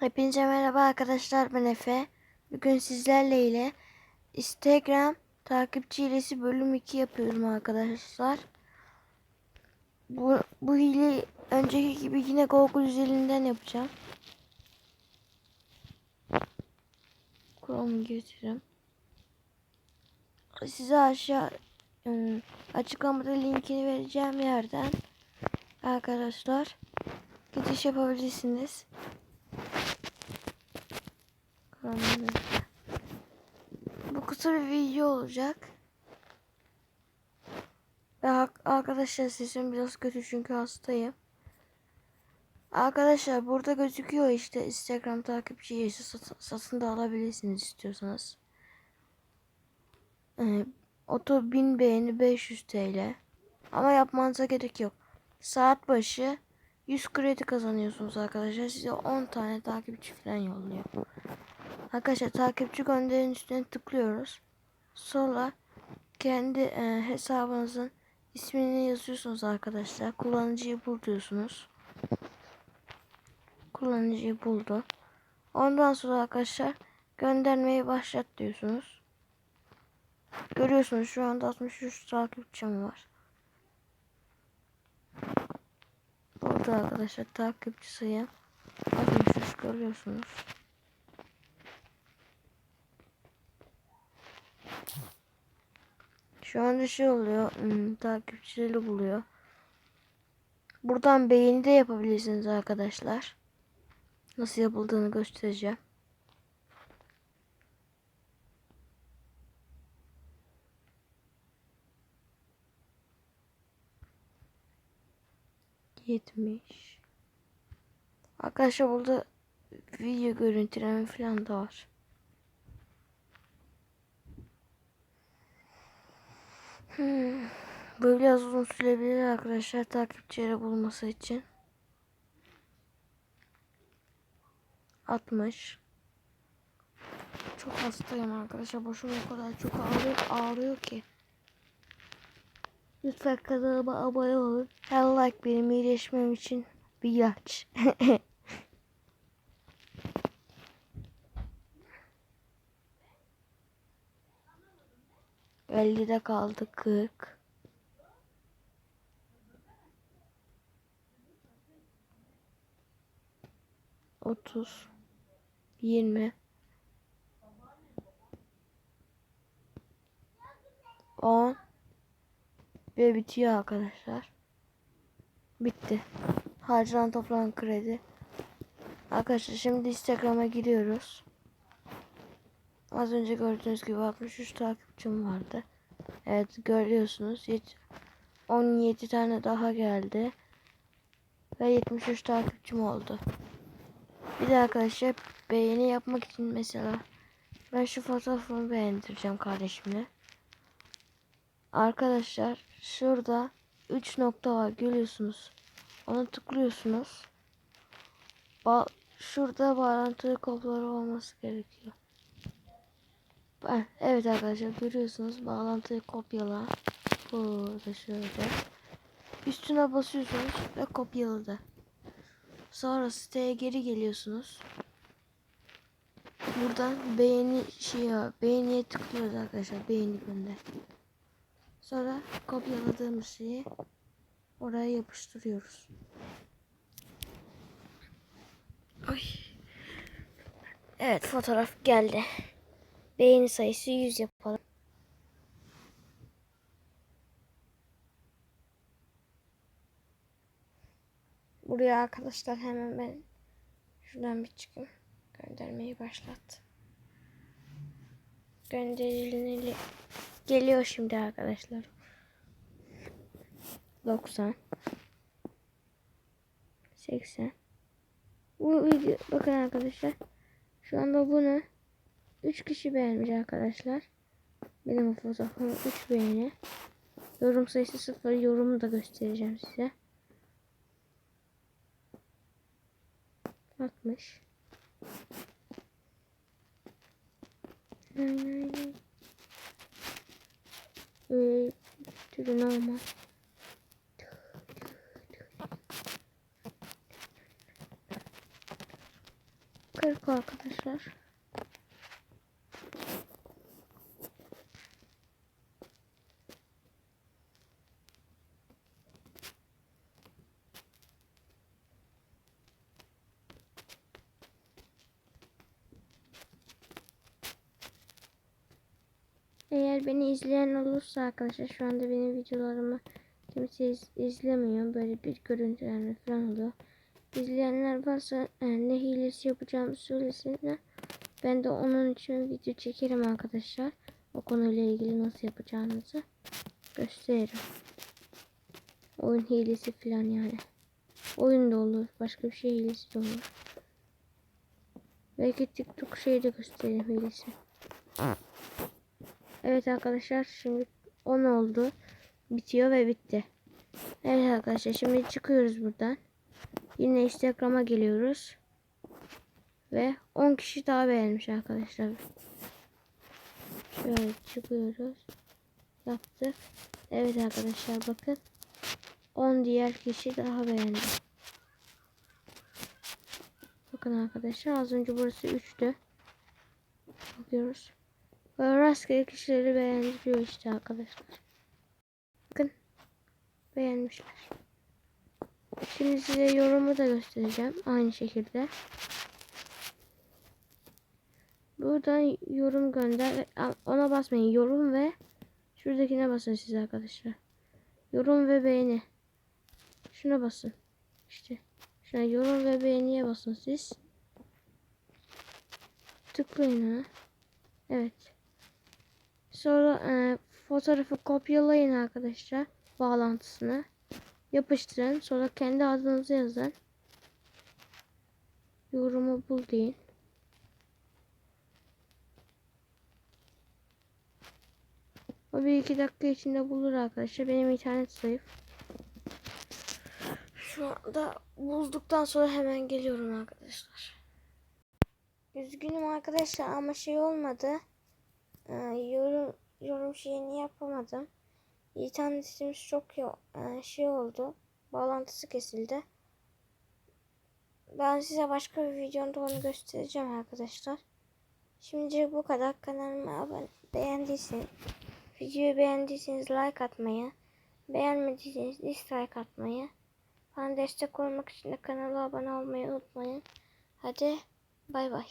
Hepinize merhaba arkadaşlar ben Efe. Bugün sizlerle ile Instagram takipçi hilesi bölüm 2 yapıyorum arkadaşlar. Bu, bu hile önceki gibi yine Google üzerinden yapacağım. Chrome getiririm. Size aşağı ım, açıklamada linkini vereceğim yerden arkadaşlar giriş yapabilirsiniz. Anladım. Bu kısa bir video olacak. Ve arkadaşlar sesim biraz kötü çünkü hastayım. Arkadaşlar burada gözüküyor işte Instagram takipçi üyesi sat satın da alabilirsiniz istiyorsanız. Ee, oto 1000 beğeni 500 TL. Ama yapmanıza gerek yok. Saat başı 100 kredi kazanıyorsunuz arkadaşlar. Size 10 tane takipçi falan yolluyor. Arkadaşlar takipçi gönderin üstüne tıklıyoruz. Sonra kendi e, hesabınızın ismini yazıyorsunuz arkadaşlar. Kullanıcıyı bul diyorsunuz. Kullanıcıyı buldu. Ondan sonra arkadaşlar göndermeyi başlat diyorsunuz. Görüyorsunuz şu anda 63 takipçim var. Burada arkadaşlar takipçi sayım 63 görüyorsunuz. Şu anda şey oluyor. Hmm, takipçileri buluyor. Buradan beğeni de yapabilirsiniz arkadaşlar. Nasıl yapıldığını göstereceğim. Yetmiş. Arkadaşlar burada video görüntüleme falan da var. Hmm. Bu biraz uzun sürebilir arkadaşlar takipçileri bulması için. 60 Çok hastayım arkadaşlar. Başım o kadar çok ağrıyor, ağrıyor ki. Lütfen kanalıma abone olun. Her like benim iyileşmem için bir ilaç. de kaldı 40. Otuz. Yirmi. On. Ve bitiyor arkadaşlar. Bitti. Harcanan toplam kredi. Arkadaşlar şimdi Instagram'a giriyoruz. Az önce gördüğünüz gibi 63 takipçim vardı. Evet görüyorsunuz. 17 tane daha geldi. Ve 73 takipçim oldu. Bir de arkadaşlar beğeni yapmak için mesela ben şu fotoğrafımı beğendireceğim kardeşimle. Arkadaşlar şurada 3 nokta var görüyorsunuz. Onu tıklıyorsunuz. Ba şurada bağlantılı kopyaları olması gerekiyor. Evet arkadaşlar görüyorsunuz bağlantıyı kopyala. Burada şöyle. Üstüne basıyorsunuz ve kopyaladı. Sonra siteye geri geliyorsunuz. Buradan beğeni şey beğeniye tıklıyoruz arkadaşlar. Beğeni gönder. Sonra kopyaladığımız şeyi oraya yapıştırıyoruz. Ay. Evet fotoğraf geldi. Beğeni sayısı 100 yapalım. Buraya arkadaşlar hemen ben şuradan bir çıkayım. Göndermeyi başlat. Gönderilmeli geliyor şimdi arkadaşlar. 90 80 Bu video bakın arkadaşlar. Şu anda bunu 3 kişi beğenmiş arkadaşlar. Benim fotoğrafım 3 beğeni. Yorum sayısı 0. Yorumu da göstereceğim size. 60 Ee, türü normal. bu arkadaşlar. Eğer beni izleyen olursa arkadaşlar şu anda benim videolarımı kimse iz- izlemiyor. Böyle bir görüntülenme falan oluyor. İzleyenler varsa e, ne hilesi yapacağımı söylesinler. Ben de onun için video çekerim arkadaşlar. O konuyla ilgili nasıl yapacağınızı gösteririm. Oyun hilesi falan yani. Oyun da olur. Başka bir şey hilesi de olur. Belki TikTok şeyi de göstereyim hilesi. Evet arkadaşlar şimdi 10 oldu. Bitiyor ve bitti. Evet arkadaşlar şimdi çıkıyoruz buradan. Yine Instagram'a geliyoruz. Ve 10 kişi daha beğenmiş arkadaşlar. Şöyle çıkıyoruz. Yaptık. Evet arkadaşlar bakın. 10 diğer kişi daha beğendi. Bakın arkadaşlar az önce burası 3'tü. Bakıyoruz. Böyle rastgele kişileri beğendiriyor işte arkadaşlar. Bakın. Beğenmişler. Şimdi size yorumu da göstereceğim. Aynı şekilde. Buradan yorum gönder. Ona basmayın. Yorum ve şuradakine basın siz arkadaşlar. Yorum ve beğeni. Şuna basın. İşte. Şuna yorum ve beğeniye basın siz. Tıklayın ha. Evet. Sonra e, fotoğrafı kopyalayın arkadaşlar. Bağlantısını. Yapıştırın. Sonra kendi adınızı yazın. Yorumu bul deyin. O bir iki dakika içinde bulur arkadaşlar. Benim internet zayıf. Şu anda bulduktan sonra hemen geliyorum arkadaşlar. Üzgünüm arkadaşlar ama şey olmadı. Ee, yorum yorum şeyini yapamadım. İnternetimiz çok e, şey oldu. Bağlantısı kesildi. Ben size başka bir videomda onu göstereceğim arkadaşlar. Şimdi bu kadar. Kanalıma abone beğendiyseniz videoyu beğendiyseniz like atmayı, beğenmediyseniz dislike atmayı, bana destek olmak için de kanala abone olmayı unutmayın. Hadi bay bay.